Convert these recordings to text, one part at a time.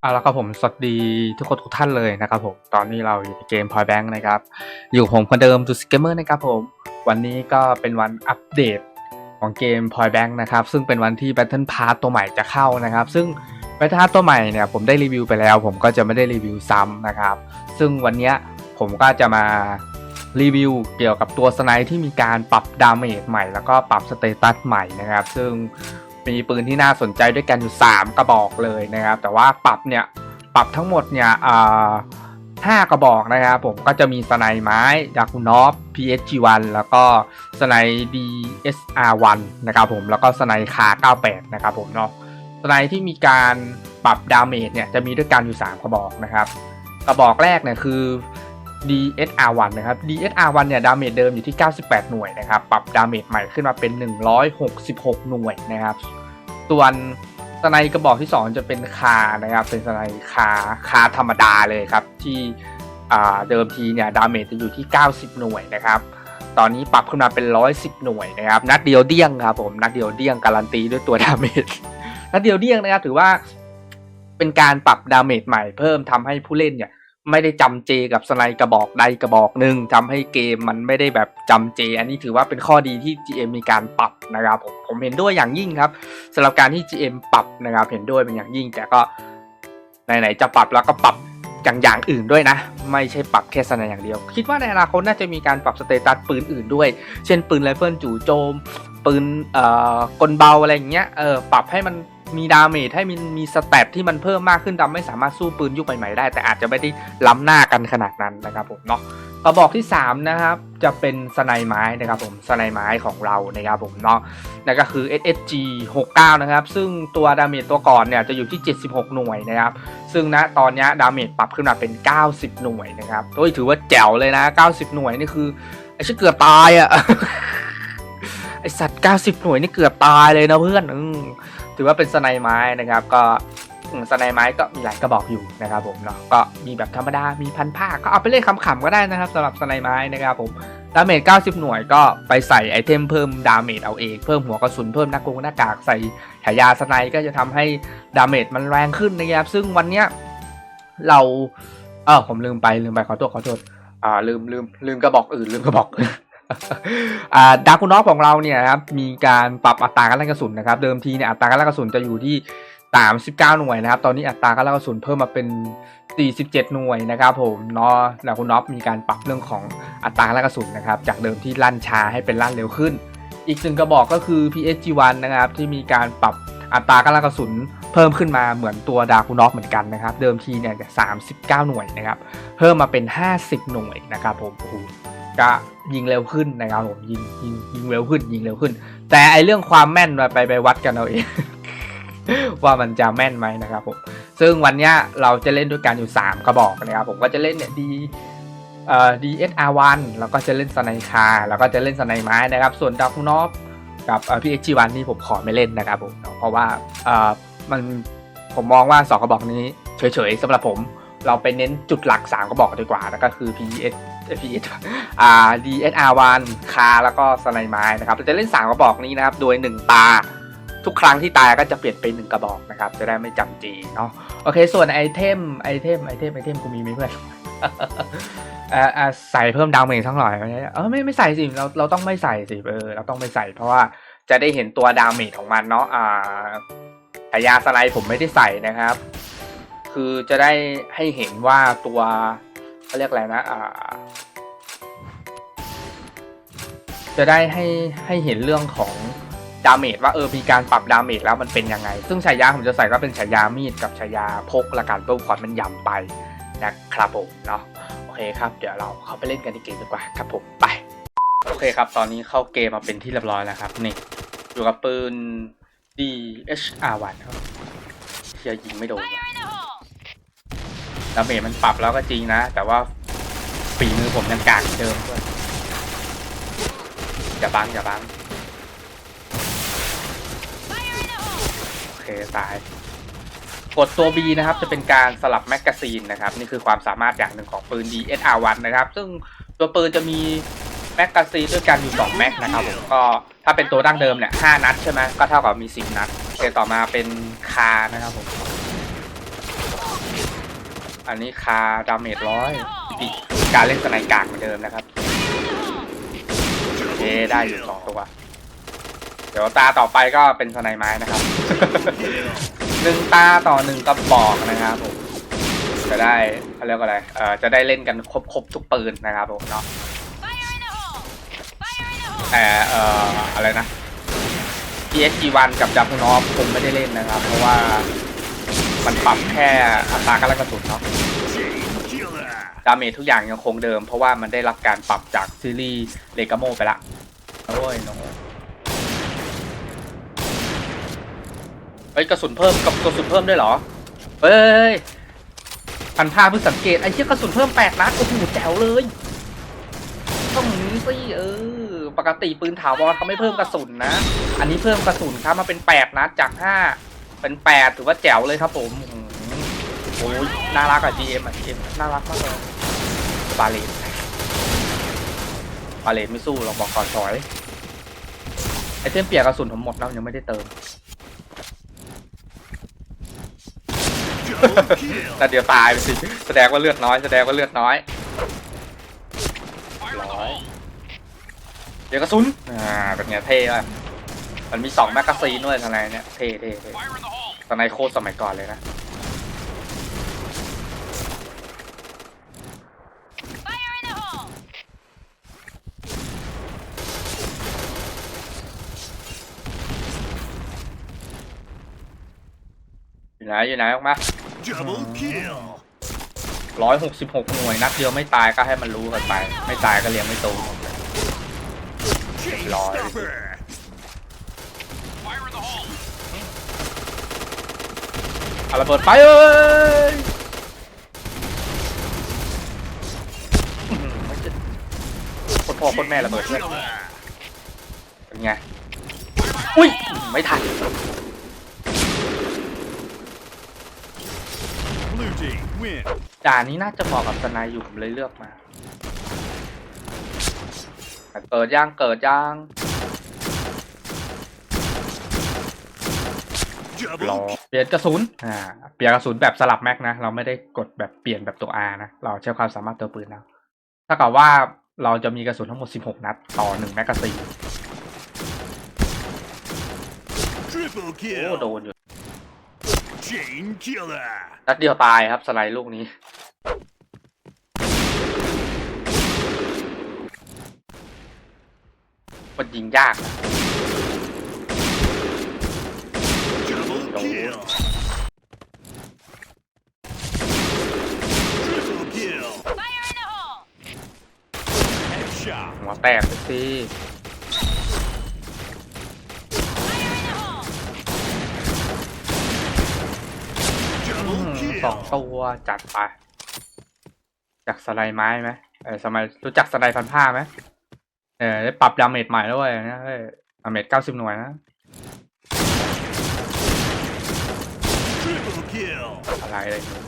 เอาละครับผม สวัสดีทุกคนทุกท่านเลยนะครับผม ตอนนี้เราอยู่ในเกม Point Bank นะครับ อยู่ผมคนเดิมดูสเกมเมอร์นะครับผม วันนี้ก็เป็นวันอัปเดตของเกม Point Bank นะครับ ซึ่งเป็นวันที่ Battle Pass ตัวใหม่จะเข้านะครับ ซึ่ง Battle Pass ตัวใหม่เนี่ยผมได้รีวิวไปแล้ว ผมก็จะไม่ได้รีวิวซ้ำนะครับ ซึ่งวันนี้ผมก็จะมารีวิวเกี่ยวกับตัวสไนที่มีการปรับดาเมจใหม่ แล้วก็ปรับสเตตัสใหม่นะครับ ซึ่ง มีปืนที่น่าสนใจด้วยกันอยู่ 3 กระบอกเลยนะครับ แต่ว่าปรับเนี่ยปรับทั้งหมดเนี่ยห้ากระบอกนะครับผมก็จะมีสไนไม้ดากุนอฟ PSG1 แล้วก็สไน DSR1 นะครับผมแล้วก็สไนคา98 นะครับผมเนาะสไนที่มีการปรับดาเมจเนี่ยจะมีด้วยกันอยู่ 3 กระบอกนะครับ กระบอกแรกเนี่ยคือ DSR1 นะครับ DSR1 เนี่ยดาเมจเดิมอยู่ที่ 98 หน่วยนะครับ ปรับดาเมจใหม่ขึ้นมาเป็น 166 หน่วยนะครับ ส่วนสไนกระบอกที่ 2 จะเป็นคานะครับ เป็นสไนคาคาธรรมดาเลยครับ ที่เดิมทีเนี่ยดาเมจจะอยู่ที่ 90 หน่วยนะครับ ตอนนี้ปรับขึ้นมาเป็น 110 หน่วยนะครับ นัดเดียวเดี้ยงครับผมนัดเดียวเดี้ยงการันตีด้วยตัวดาเมจนัดเดียวเดี้ยงนะครับถือว่าเป็นการปรับดาเมจใหม่เพิ่มทำให้ผู้เล่นเนี่ย ไม่ได้จำเจกับสไนกระบอกใดกระบอกหนึ่งทำให้เกมมันไม่ได้แบบจำเจ อันนี้ถือว่าเป็นข้อดีที่ GM มีการปรับนะครับผมผมเห็นด้วยอย่างยิ่งครับสำหรับการที่ GM ปรับนะครับเห็นด้วยเป็นอย่างยิ่ง แต่ก็ไหนๆจะปรับแล้วก็ปรับอย่างอย่างอื่นด้วยนะ ไม่ใช่ปรับแค่สไนอย่างเดียว คิดว่าในอนาคตน่าจะมีการปรับสเตตัสปืนอื่นด้วย เช่นปืนไรเฟิลจู่โจม ปืนเอ่อกลเบาอะไรอย่างเงี้ยเออปรับให้มัน มีดาเมจให้มันมีสเตตที่มันเพิ่มมากขึ้นทำให้สามารถสู้ปืนยุคใหม่ๆได้ แต่อาจจะไม่ได้ล้ำหน้ากันขนาดนั้นนะครับผมเนาะกระบอกที่ 3 นะครับ จะเป็นสไนไม้นะครับผมสไนไม้ของเรานะครับผมเนาะนั่นก็คือ SSG 69 นะครับ ซึ่งตัวดาเมจตัวก่อนเนี่ยจะอยู่ที่ 76 หน่วยนะครับ ซึ่งณตอนนี้ดาเมจปรับขึ้นมาเป็น 90 หน่วยนะครับโดยถือว่าแจ๋วเลยนะ 90 หน่วยนี่คือไอ้ชิเกือบตายอะไอสัตว์ 90 หน่วยนี่เกือบตายเลยนะเพื่อนอื ถือว่าเป็นสไนไม้นะครับ ก็สไนไม้ก็มีหลายกระบอกอยู่นะครับผมเนาะก็มีแบบธรรมดา มีพันผ้าก็เอาไปเล่นขำๆก็ได้นะครับสำหรับสไนไม้นะครับผมดาเมจ90 หน่วยก็ไปใส่ไอเทมเพิ่มดาเมจเอาเอง เพิ่มหัวกระสุนเพิ่มหน้ากงหน้ากากใส่ฉายาสไนก็จะทำให้ดาเมจมันแรงขึ้นนะครับซึ่งวันเนี้ยเราเออผมลืมไปลืมไปขอโทษขอโทษอ่าลืมลืมลืมกระบอกอื่นลืมกระบอกอื่น ดาร์คูนอฟของเราเนี่ยนะครับมีการปรับอัตราการลั่นกระสุนนะครับเดิมทีเนี่ยอัตราการลั่นกระสุนจะอยู่ที่ 39 หน่วยนะครับ ตอนนี้อัตราการลั่นกระสุนเพิ่มมาเป็น 47 หน่วยนะครับผมเนาะดาร์คูนอฟมีการปรับเรื่องของอัตราการลั่นกระสุนนะครับจากเดิมที่ลั่นช้าให้เป็นลั่นเร็วขึ้น อีกหนึ่งกระบอกก็คือ PSG1 นะครับที่มีการปรับอัตราการลั่นกระสุนเพิ่มขึ้นมาเหมือนตัวดาร์คูนอฟเหมือนกันนะครับ เดิมทีเนี่ยจะ39หน่วยนะครับ เพิ่มมาเป็น50หน่วยนะครับผมโอ้โห ก็ยิงเร็วขึ้นนะครับผมยิงยิงยิงเร็วขึ้น ยิงเร็วขึ้น แต่ไอเรื่องความแม่นไปไปวัดกันเอาเองว่ามันจะแม่นไหมนะครับผมซึ่งวันนี้เราจะเล่นด้วยกันอยู่ 3 กระบอกนะครับผมก็จะเล่นเนี่ยดีเอ่อ DSR1 แล้วก็จะเล่นสไนคาแล้วก็จะเล่นสไนไม้นะครับ ส่วนดาคูนอฟกับเอ่อ PHG1 นี่ผมขอไม่เล่นนะครับผมเพราะว่าเอ่อมันผมมองว่า 2 กระบอกนี้เฉยๆสำหรับผมเราไปเน้นจุดหลัก 3 กระบอกดีกว่าแล้วก็คือ PS PS อ่า DSR1 คาแล้วก็สไนไม้นะครับเราจะเล่น 3 กระบอกนี้นะครับ โดย 1 ตา ทุกครั้งที่ตายก็จะเปลี่ยนเป็นหนึ่งกระบอกนะครับ จะได้ไม่จำจีเนาะโอเค ส่วนไอเทมไอเทมไอเทมไอเทมกูมีไหมเพื่อนอ่ออะใส่เพิ่มดาวเมจทั้งหน่อยไหมเออไม่ไม่ใส่สิเราเราต้องไม่ใส่สิเออเราต้องไม่ใส่เพราะว่าจะได้เห็นตัวดาวเมจของมันเนาะอ่าฉายาสไลด์ผมไม่ได้ใส่นะครับ คือจะได้ให้เห็นว่าตัว เขาเรียกอะไรนะอ่าจะได้ให้ให้เห็นเรื่องของดาเมจว่าเออมีการปรับดาเมจแล้วมันเป็นยังไง ซึ่งฉายาผมจะใส่ก็เป็นฉายามีดกับฉายาพกละกันเพิ่มความมันยำไปนะครับผมเนาะโอเคครับ เดี๋ยวเราเข้าไปเล่นกันในเกมดีกว่าครับผมไปโอเคครับ ตอนนี้เข้าเกมมาเป็นที่เรียบร้อยแล้วครับนี่อยู่กับปืน DHR1 ครับเชียยิงไม่โดน ดาเมจมันปรับแล้วก็จริงนะ แต่ว่าฝีมือผมยังกากเหมือนเดิมด้วยอย่าบังอย่าบังโอเคตาย กดตัว B นะครับ จะเป็นการสลับแมกกาซีนนะครับ นี่คือความสามารถอย่างหนึ่งของปืน DSR1 นะครับ ซึ่งตัวปืนจะมีแมกกาซีนด้วยกันอยู่2แม็กนะครับผมก็ถ้าเป็นตัวดั้งเดิมเนี่ย5นัดใช่ไหมก็เท่ากับมี 10 นัดโอเคต่อมาเป็นคานะครับผม อันนี้คาดาเมจร้อยปีกการเล่นสไนกลางเหมือนเดิมนะครับโอเคได้อยู่สองตัว เดี๋ยวตาต่อไปก็เป็นสไนไม้นะครับหนึ่งตาต่อหนึ่งกระบอกนะครับผมจะได้เขาเรียกว่าอะไรเอ่อจะได้เล่นกันครบครบทุกปืนนะครับผมเนาะแต่เอ่ออะไรนะ PSG1 กับจับนอฟผมไม่ได้เล่นนะครับ เพราะว่า มันปรับแค่อัตราการกระสุนเนาะดาเมจทุกอย่างยังคงเดิม เพราะว่ามันได้รับการปรับจากซีรีส์เลกาโมไปละโอ้ยน้องเฮ้ยกระสุนเพิ่มกับกระสุนเพิ่มด้วยเหรอเฮ้ยพันผ้าเพิ่งสังเกตไอ้เชี่ยกระสุนเพิ่มแปดนัดโอ้โหแจ๋วเลยต้องอย่างนี้สิเออ ปกติปืนถาวรเขาไม่เพิ่มกระสุนนะ อันนี้เพิ่มกระสุนครับมาเป็นแปดนัดจากห้า เป็นแปดถือว่าแจ๋วเลยครับผมอื้อหือโอ้ยน่ารักอะ GM อะ GM น่ารักมากเลยบาเลนบาเลนไม่สู้หรอกบอกก่อนถอยไอเทมเปียกกระสุนผมหมดแล้วยังไม่ได้เติมแต่เดี๋ยวตายไปสิ แสดงว่าเลือดน้อย แสดงว่าเลือดน้อยร้อยเดี๋ยวกระสุน อ่า เป็นไงเท่ป่ะ มันมีสองแมกกาซีนด้วยทนายเนี่ยเท่เท่เท่ทนายโคตรสมัยก่อนเลยนะอยู่ไหนอยู่ไหนออกมา Double kill. ร้อยหกสิบหกหน่วยนัดเดียวไม่ตายก็ให้มันรู้กันไป ไม่ตายก็เลี้ยงไม่โต Chain Lord. stopper. เอาระเบิดไปเอ้ยอื้อหือไม่ใช่คนพ่อคนแม่ระเบิดเลยเป็นไง อุ้ย ไม่ทัน Blue team win. ด่านนี้น่าจะเหมาะกับสนายอยู่ผมเลยเลือกมา เกิดย่างเกิดย่าง รอ Double เปลี่ยนกระสุนอ่าเปลี่ยนกระสุนแบบสลับแม็กนะ เราไม่ได้กดแบบเปลี่ยนแบบตัว R นะ เราใช้ความสามารถตัวปืนแล้วถ้ากับว่าเราจะมีกระสุนทั้งหมด 16 นัด ต่อ 1 แมกกาซีน triple โอ้โด kill. นอยู่ Chain killer. นัดเดียวตายครับสไลด์ลูกนี้มันยิงยากนะ Double kill. Triple kill. Headshot. หัวแตกสิสองตัวจัดไปจากสไลด์ไม้ไหมเออสมัยรู้จักสไลด์พันผ้าไหมเออได้ปรับดาเมจใหม่ด้วยนะเฮ้ยดาเมจเก้าสิบหน่วยนะ Triple kill. อะไรเลยเนี่ย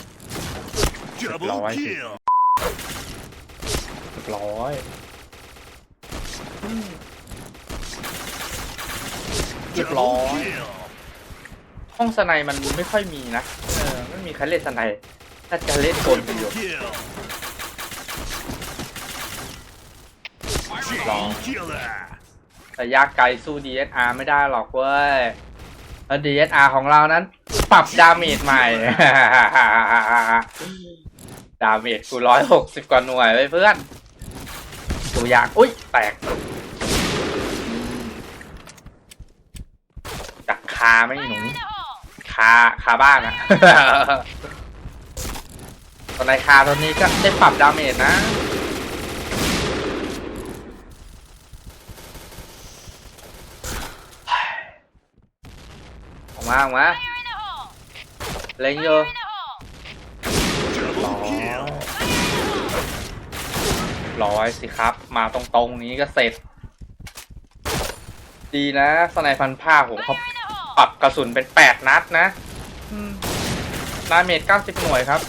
Double Lord. kill. เรียบร้อยเรียบร้อย Double kill. ห้องสไนมันไม่ค่อยมีนะ เออไม่มีใครเล่นสไนน่าจะเล่นกลกันอยู่ Kill. Long. Chain killer. ระยะไกลสู้ DSR ไม่ได้หรอกเว้ยแล้ว DSR ของเรานั้น ปรับดาเมจใหม่ ดาเมจกูร้อยหกสิบกว่าหน่วยไว้ยเพื่อนตัวอย่างอุ้ย แตกจักคาไหม่หนูคาคาบ้านอะตอนในคาตอนนี้ก็ได้ปรับดาเมจนะออกมาออกมา เล็งอยู่ร้อยสิครับ มาตรงๆนี้ก็เสร็จ ดีนะสไนพันผ้าผมเขาปรับกระสุนเป็นแปดนัดนะอืมดาเมจเก้าสิบหน่วยครับ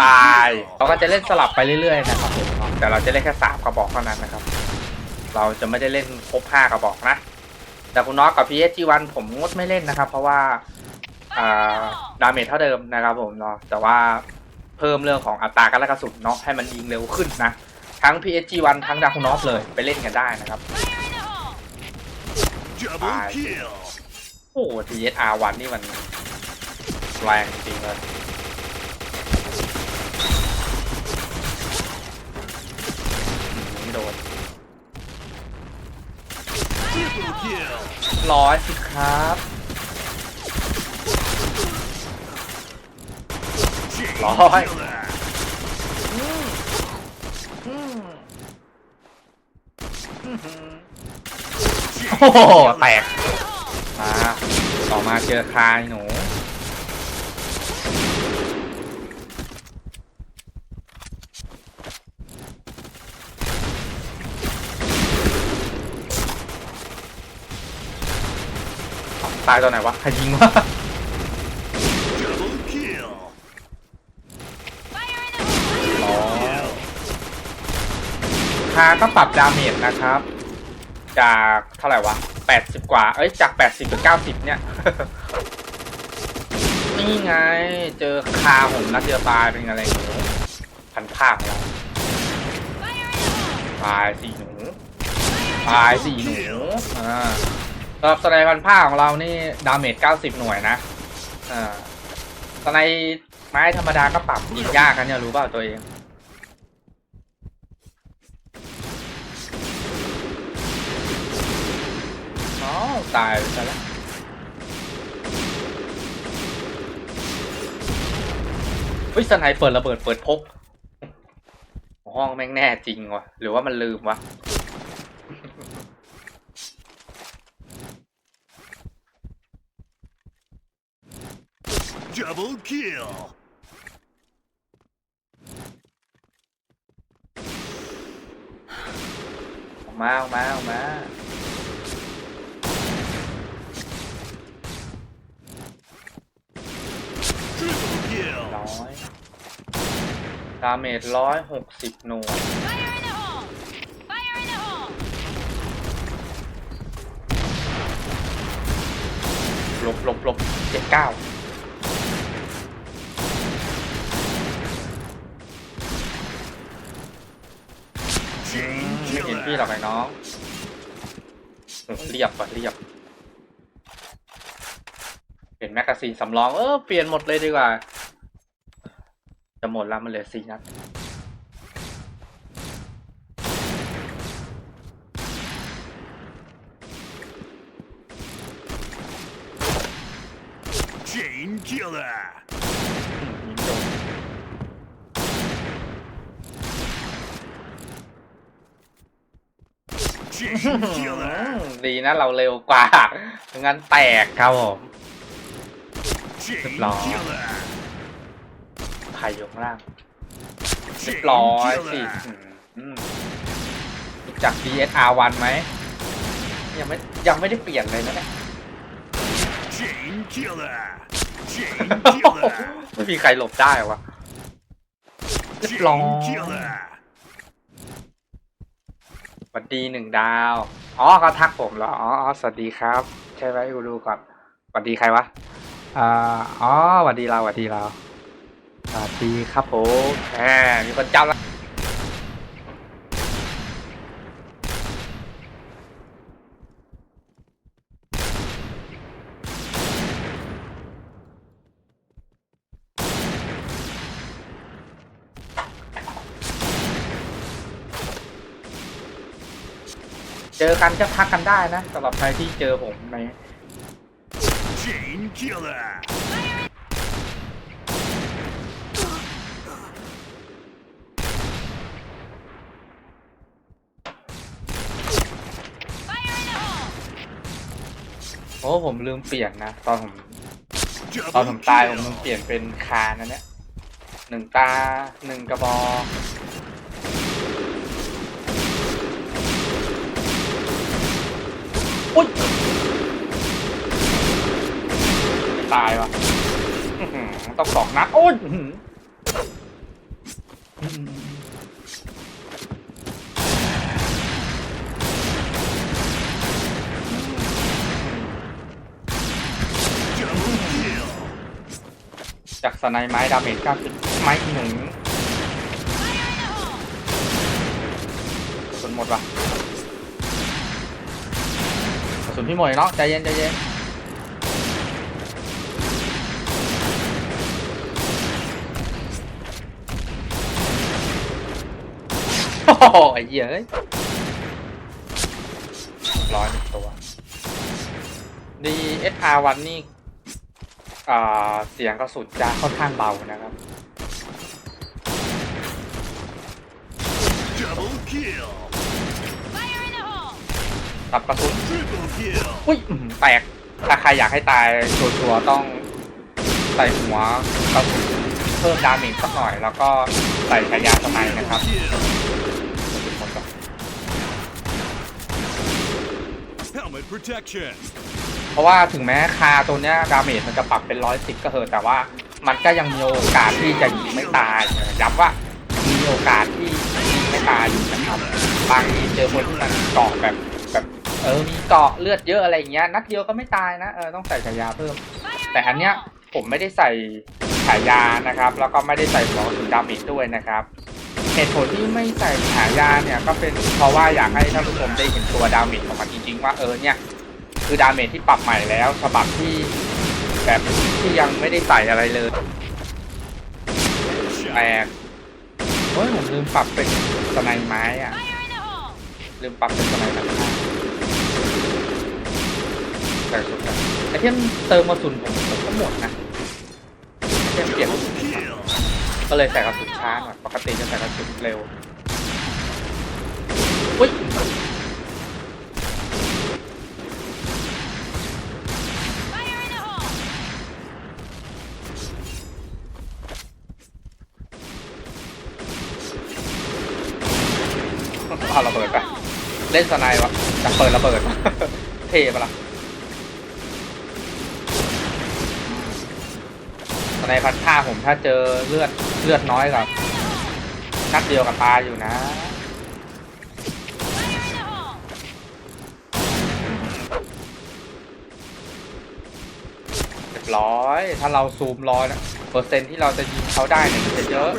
ตายเราก็จะเล่นสลับไปเรื่อยๆนะครับผมแต่เราจะเล่นแค่สามกระบอกเท่านั้นนะครับ เราจะไม่ได้เล่นครบห้ากระบอกนะ แต่คุณน็อกกับ PSG1 ผมงดไม่เล่นนะครับ เพราะว่า อ่าดาเมจเท่าเดิมนะครับผมเนาะแต่ว่าเพิ่มเรื่องของอัตราการกระสุนเนาะให้มันยิงเร็วขึ้นนะ ทั้ง PSG1 ทั้งดาคุนอฟเลยไปเล่นกันได้นะครับ Double Aye. kill. โอ้ TSR1 นี่มันแรงจริงเลยไม่โดน Triple kill. ร้อยสิครับ Chain Right. killer. โอ้โหแตกมาต่อมาเจอคายหนูตายตอนไหนวะใครยิงวะ Double kill. อ๋อคาก็ปรับดาเมจนะครับ จากเท่าไหร่วะ 80 กว่า เอ้ย จาก 80เป็น90 เนี่ย นี่ไง เจอคาผมนัดเดียวตายเป็นอะไรหนูพันผ้าของเราตายสี่หนูตายสี่หนูอ่าสำหรับสไนพันผ้าของเรานี่ดาเมจ 90 หน่วยนะอ่าสไนไม้ธรรมดาก็ปรับยิงยากกันเนี่ยรู้เปล่าตัวเอง ตายไปซะแล้วเฮ้ยสไนเปิดระเบิดเปิดพก ห้องแม่งแน่จริงวะหรือว่ามันลืมวะ Double kill. ออกมาออกมาออกมา Triple kill. ร้อยดาเมจร้อยหกสิบหน่วยหลบหลบหลบเจ็ดเก้าไม่เห็นพี่หรอกไอ้น้องโอ้เรียบว่ะเรียบ เปลี่ยนแมกกาซีนสำรอง เออ เปลี่ยนหมดเลยดีกว่า จะหมดแล้วมันเหลือสี่นัด Chain killer. ยิงโดน Chain อื killer. มดีนะเราเร็วกว่างั้นแตกครับผม Chain Lord. killer. ใครอยู่ข้างล่างเรีย Chain บร้อยสิ killer. อืมรู้จัก DSR1 ไหมยังไม่ยังไม่ได้เปลี่ยนเลยนะเนี่ย Chain killer. Chain killer. ไม่มีใครหลบได้วะเรียบร้อย Chain killer. สวัสดีหนึ่งดาว อ๋อเขาทักผมเหรออ๋ออ๋อ สวัสดีครับ ใช่ไหมกูดูก่อนสวัสดีใครวะ อ่า อ๋อสวัสดีเราสวัสดีเรา สวัสดีครับผมแหมมีคนจำละเจอกันก็ทักกันได้นะสำหรับใครที่เจอผมใน Chain killer. อ้ผมลืมเปลี่ยนนะ ตอนผม ตอนผมตายผมลืมเปลี่ยนเป็นคานนะเนี่ยหนึ่งตาหนึ่งกระบอกอุ้ยตายวะต้องสองนัดโอ้ยอื้อหืออื้อหือ Double kill. จาก สไนไม้ดาเมจ90ไม่หนึ่งสุนหมดว่ะสุนพี่หมวยเนาะใจเย็นใจเย็นโอ้โหเยเอ้ร้อยหนึ่งตัว DSR1 นี่ เสียงกระสุนจะค่อนข้างเบานะครับ Double kill. ตับกระสุน Triple kill. อุ้ยอื้อหือแตก ถ้าใครอยากให้ตายชัวร์ๆต้องใส่หัวกระสุนเพิ่มดาเมจสักหน่อย แล้วก็ใส่กระยาสไนด์นะครับ Kill. กระสุนหมดก่อน Helmet protection. เพราะว่าถึงแม้คาตัวเนี้ยดาเมจมันจะปรับเป็นร้อยสิบก็เหอะแต่ว่ามันก็ยังมีโอกาสที่จะยิงไม่ตายย้ำว่ามีโอกาสที่ยิงไม่ตายอยู่นะครับบางทีเจอคนที่มันเกาะแบบแบบเออมีเกาะเลือดเยอะอะไรอย่างเงี้ยนัดเดียวก็ไม่ตายนะเออต้องใส่ฉายาเพิ่ม แต่อันเนี้ยผมไม่ได้ใส่ฉายานะครับ แล้วก็ไม่ได้ใส่หัวกระสุนดาเมจด้วยนะครับเหตุผลที่ไม่ใส่ฉายาเนี่ยก็เป็นเพราะว่าอยากให้ท่านผู้ชมได้เห็นตัวดาเมจของมันจริงๆว่าเออเนี่ย คือดาเมจที่ปรับใหม่แล้วฉบับที่แบบที่ยังไม่ได้ใส่อะไรเลยแต Shot. กเฮ้ยผมลืมปรับเป็นสไนไม้อะลืมปรับเป็นสไนไม้แต่สุดอะไอเทมเติมกระสุนผมผมก็หมดนะไอเทมเปลี่ยนก็เลยใส่กระสุนช้าหน่อยปกติจะใส่กระสุนเร็วอุ้ย เอาระเบิดไป เล่นสไนด์วะจะเปิดระเบิด เท่ปะล่ะสไนด์พันท่าผมถ้าเจอเลือดเลือดน้อยกับนัดเดียวกับตาอยู่นะเรียบร้อย ถ้าเราซูมร้อยนะ เปอร์เซ็นที่เราจะยิงเขาได้เนี่ยจะเยอะ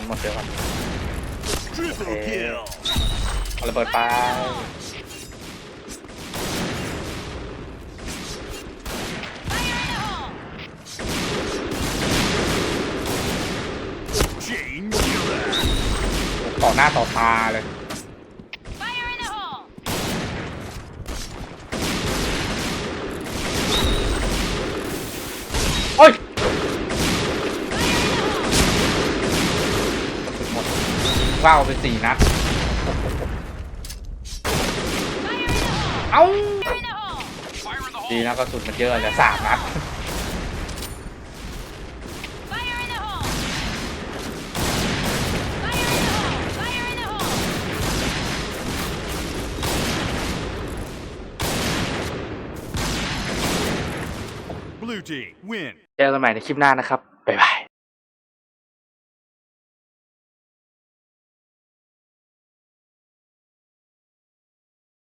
นหมดเดียวครับ Triple kill. เอาระเบิดไป Chain killer. ต่อหน้าต่อตาเลย โอ้ยกระสุนหมด ว้าวไปสี่นัด เอ้าดีนะกระสุนมันเยอะเหลือสามนัด Blue team win. เจอกันใหม่ในคลิปหน้านะครับ บ๊ายบาย